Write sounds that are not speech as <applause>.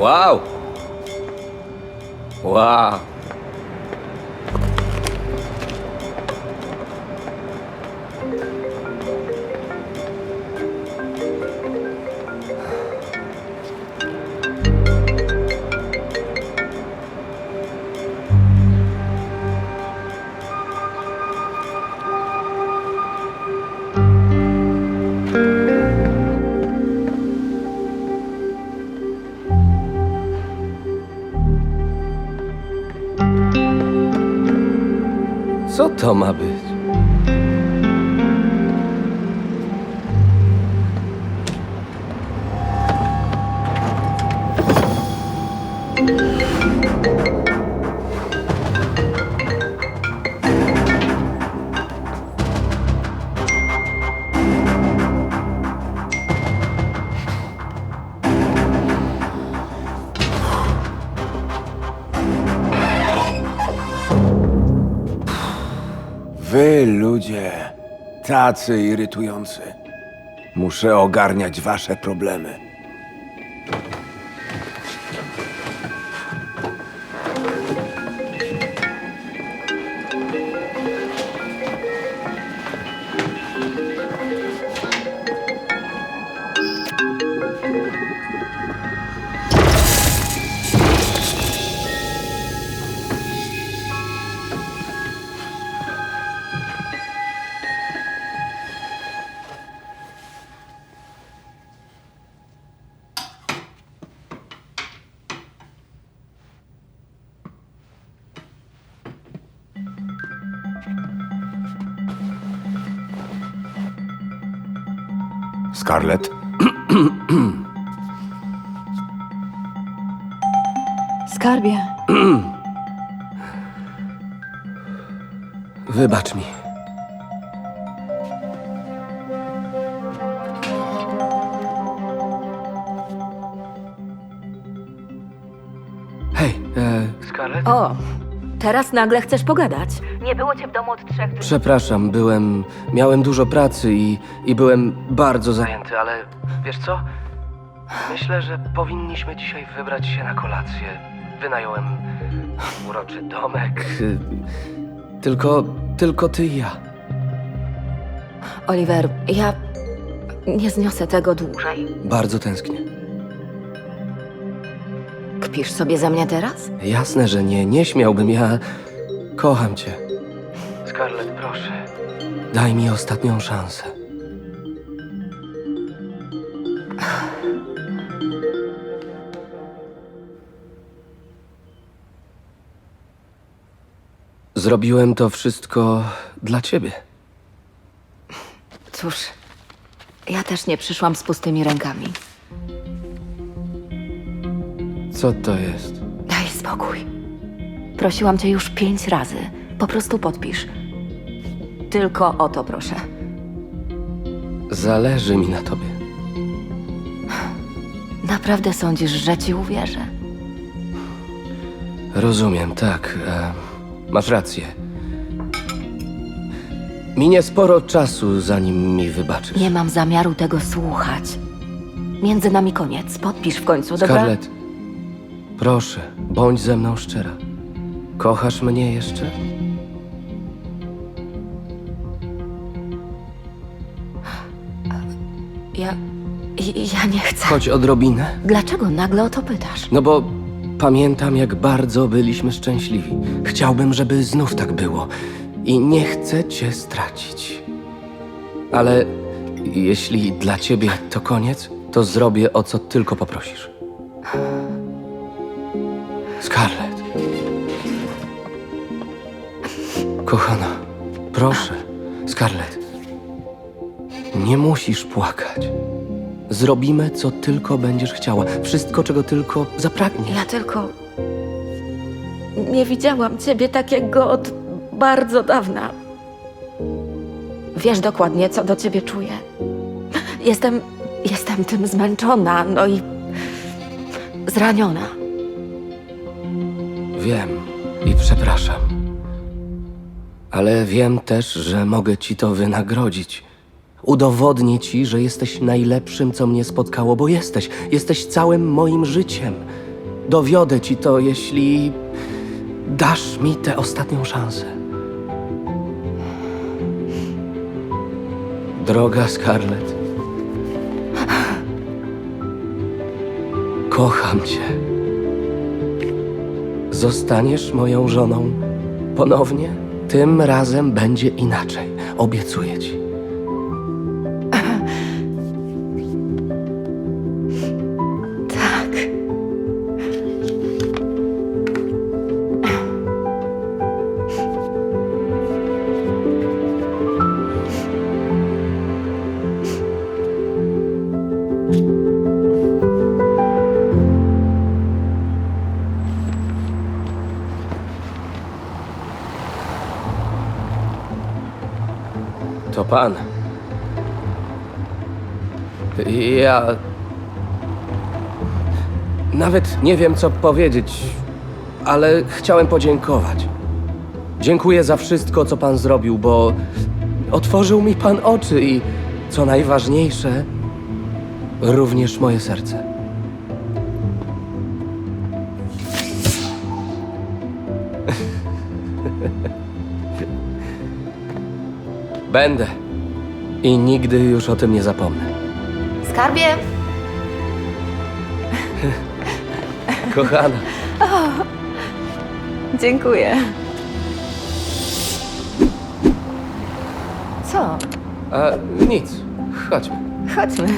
Uau! Uau! To ma być? Wy, ludzie, tacy irytujący. Muszę ogarniać wasze problemy. Scarlett, Skarbie, Wybacz mi. Hej, e, Scarlett? o, teraz nagle chcesz pogadać. Nie było cię w domu od trzech dni. Przepraszam, byłem. Miałem dużo pracy i, i byłem bardzo zajęty, ale wiesz co? Myślę, że powinniśmy dzisiaj wybrać się na kolację. Wynająłem uroczy domek. y, Tylko, tylko ty i ja. Oliver, ja nie zniosę tego dłużej. Bardzo tęsknię. Kpisz sobie ze mnie teraz? Jasne, że nie, nie śmiałbym. Ja kocham cię. Daj mi ostatnią szansę. Zrobiłem to wszystko dla ciebie. Cóż, ja też nie przyszłam z pustymi rękami. Co to jest? Daj spokój. Prosiłam cię już pięć razy. Po prostu podpisz. Tylko o to proszę. Zależy mi na tobie. Naprawdę sądzisz, że ci uwierzę? Rozumiem, tak. E, masz rację. Minie sporo czasu, zanim mi wybaczysz. Nie mam zamiaru tego słuchać. Między nami koniec. Podpisz w końcu, dobra? Scarlett, proszę, bądź ze mną szczera. Kochasz mnie jeszcze? Ja... Ja nie chcę. Choć odrobinę. Dlaczego nagle o to pytasz? No bo pamiętam, jak bardzo byliśmy szczęśliwi. Chciałbym, żeby znów tak było. I nie chcę cię stracić. Ale jeśli dla ciebie to koniec, to zrobię o co tylko poprosisz. Scarlett. Kochana, proszę, Scarlett. Nie musisz płakać. Zrobimy, co tylko będziesz chciała. Wszystko, czego tylko zapragniesz. Ja tylko. Nie widziałam ciebie takiego od bardzo dawna. Wiesz dokładnie, co do ciebie czuję. Jestem. Jestem tym zmęczona, no i. zraniona. Wiem i przepraszam. Ale wiem też, że mogę ci to wynagrodzić. Udowodnię ci, że jesteś najlepszym, co mnie spotkało, bo jesteś. Jesteś całym moim życiem. Dowiodę ci to, jeśli dasz mi tę ostatnią szansę. Droga Scarlett. Kocham cię. Zostaniesz moją żoną ponownie? Tym razem będzie inaczej. Obiecuję ci. To pan. Ja. Nawet nie wiem, co powiedzieć, ale chciałem podziękować. Dziękuję za wszystko, co pan zrobił, bo otworzył mi pan oczy i, co najważniejsze, również moje serce. <laughs> Będę. I nigdy już o tym nie zapomnę. Skarbie, <laughs> Kochana. dziękuję. Co? A nic. Chodźmy. Chodźmy.